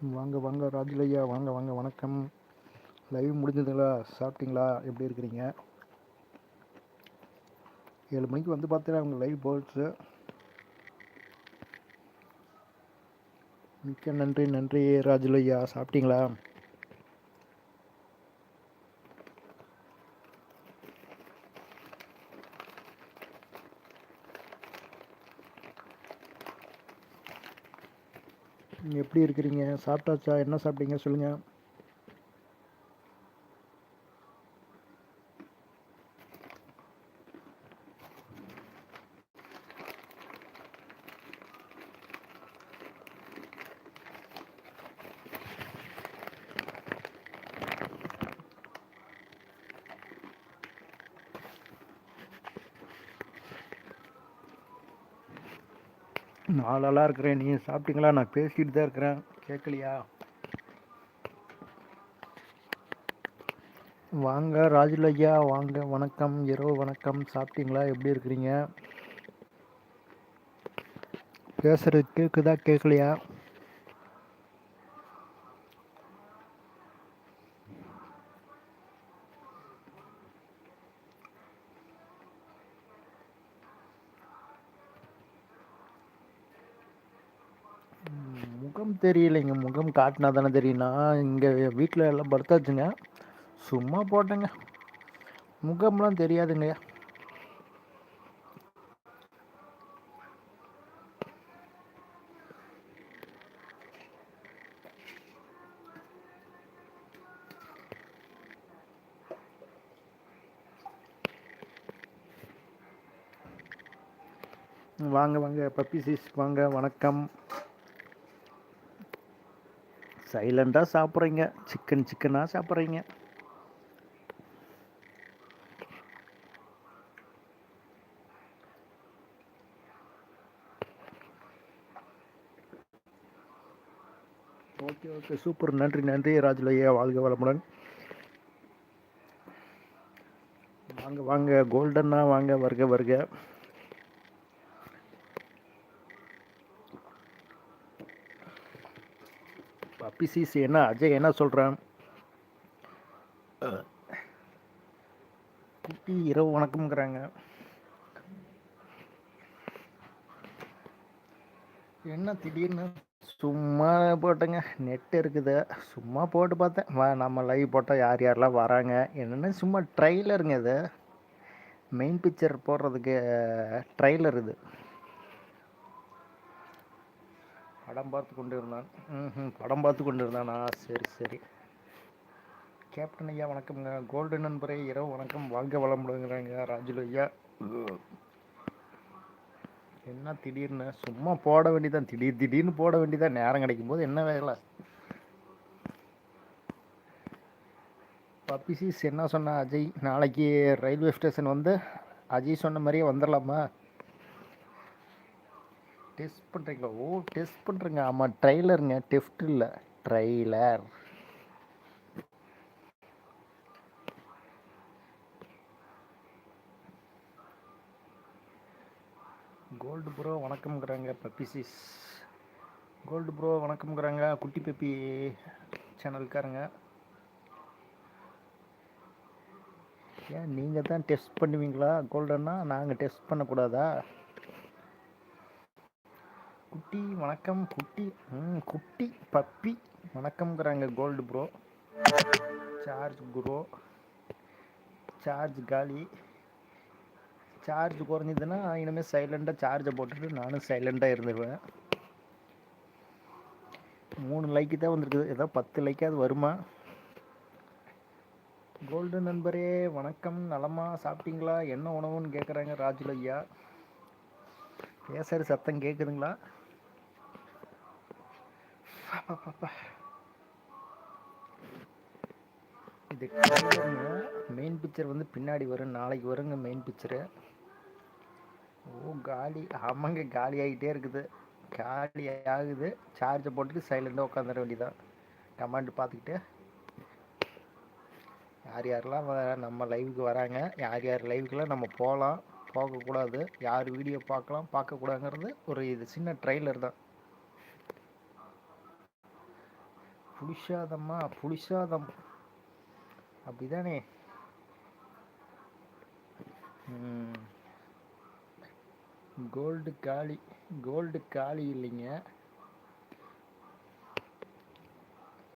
வாங்க வாங்க ராஜுலையா வாங்க வாங்க வணக்கம். லைவ் முடிஞ்சதுங்களா? சாப்பிட்டீங்களா? எப்படி இருக்கிறீங்க? ஏழு மணிக்கு வந்து பார்த்தீங்கன்னா அவங்க லைவ் போயிடுச்சு. மிக்க நன்றி நன்றி ராஜுலையா. சாப்பிட்டீங்களா? எப்படி இருக்கிறீங்க? சாப்பிட்டாச்சா? என்ன சாப்பிட்டீங்க? சொல்லுங்கள் நாளெல்லாம் இருக்கிறேன். நீங்கள் சாப்பிட்டீங்களா? நான் பேசிகிட்டு தான் இருக்கிறேன். கேட்கலையா? வாங்க ராஜுலையா வாங்க வணக்கம். இரவு வணக்கம். சாப்பிட்டீங்களா? எப்படி இருக்கிறீங்க? பேசுகிறது கேட்குதா கேட்கலையா? முகம் தெரியலைங்க. முகம் காட்டினா தானே தெரியும். நான் இங்கே வீட்டில் எல்லாம் படுத்தாச்சுங்க. சும்மா போட்டேங்க. முகம்லாம் தெரியாதுங்க. வாங்க வாங்க. பப்பி சீஸ் வாங்க. வணக்கம். சைலண்டாக சாப்பிட்றீங்க. சிக்கன் சிக்கனாக சாப்பிட்றீங்க. ஓகே ஓகே சூப்பர் நன்றி நன்றி. ராஜுலையா வாழ்க வளமுடன். வாங்க வாங்க. கோல்டன்னா வாங்க வருக வருக. பிசிசி என்ன அஜய் என்ன சொல்கிறான் குட்டி இரவு வணக்கம்ங்கிறாங்க. என்ன திடீர்னு சும்மா போட்டேங்க நெட் இருக்குது. சும்மா போட்டு பார்த்தேன். வா நம்ம லைவ் போட்டால் யார் யாரெல்லாம் வராங்க? என்னென்னு சும்மா ட்ரெய்லருங்க இது. மெயின் பிக்சர் போடுறதுக்கு ட்ரெய்லர் இது. படம் பார்த்து கொண்டு இருந்தான் ம் படம் பார்த்து கொண்டு இருந்தானா சரி சரி. கேப்டன் ஐயா வணக்கம்ங்க கோல்டு நண்பரே இரவு வணக்கம். வாங்க வளமுடுங்கிறாங்க ராஜுலு ஐயா. என்ன திடீர்னு? சும்மா போட வேண்டியதான் திடீர் திடீர்னு போட வேண்டியதான் நேரம் கிடைக்கும் போது என்ன வேலை? பப்பிசிஸ் என்ன சொன்ன அஜய்? நாளைக்கு ரயில்வே ஸ்டேஷன் வந்து அஜய் சொன்ன மாதிரியே வந்துடலாமா டெஸ்ட் பண்ணுறீங்களா ஓ டெஸ்ட் பண்ணுறீங்க ஆமாம் ட்ரைலருங்க டெஸ்ட் இல்லை. ட்ரைலர் கோல்டு ப்ரோ வணக்கம்ங்கிறாங்க பப்பிசிஸ். கோல்டு ப்ரோ வணக்கம்ங்கிறாங்க குட்டி பெப்பி சேனல்காரங்க. ஏன் நீங்கள் தான் டெஸ்ட் பண்ணுவீங்களா? கோல்டன்னா நாங்கள் டெஸ்ட் பண்ணக்கூடாதா? குட்டி வணக்கம் குட்டி ம் குட்டி puppy. வணக்கம்ங்கிறாங்க gold bro charge bro charge காலி. சார்ஜ் குறைஞ்சதுன்னா இனிமேல் சைலண்டாக சார்ஜை போட்டுட்டு நானும் சைலண்டாக இருந்துருவேன். மூணு லைக்கு தான் வந்திருக்குது. ஏதோ பத்து லைக்காவது வருமா? கோல்டு நண்பரே வணக்கம். நலமா சாப்பிட்டீங்களா? என்ன உணவுன்னு கேட்குறாங்க ராஜுலையா ஐயா. பேசுகிற சத்தம் கேட்குதுங்களா இது மெயின் பிக்சர் வந்து பின்னாடி வரும் நாளைக்கு வருங்க மெயின் பிக்சரு ஓ காலி. ஆமாங்க காலி ஆகிட்டே இருக்குது. காலி ஆகுது. சார்ஜை போட்டுட்டு சைலண்டாக உட்காந்துட வேண்டியதான் கமாண்ட் பார்த்துக்கிட்டு. யார் யாரெல்லாம் நம்ம லைவுக்கு வராங்க யார் யார் லைவுக்கெல்லாம் நம்ம போகலாம் போகக்கூடாது யார் வீடியோ பார்க்கலாம் பார்க்கக்கூடாதுங்கிறது ஒரு இது சின்ன ட்ரெய்லர் தான். புளிசாதம்மா புளிசாதம். அப்படிதானே? கோல்டு காளி கோல்டு காளி இல்லைங்க.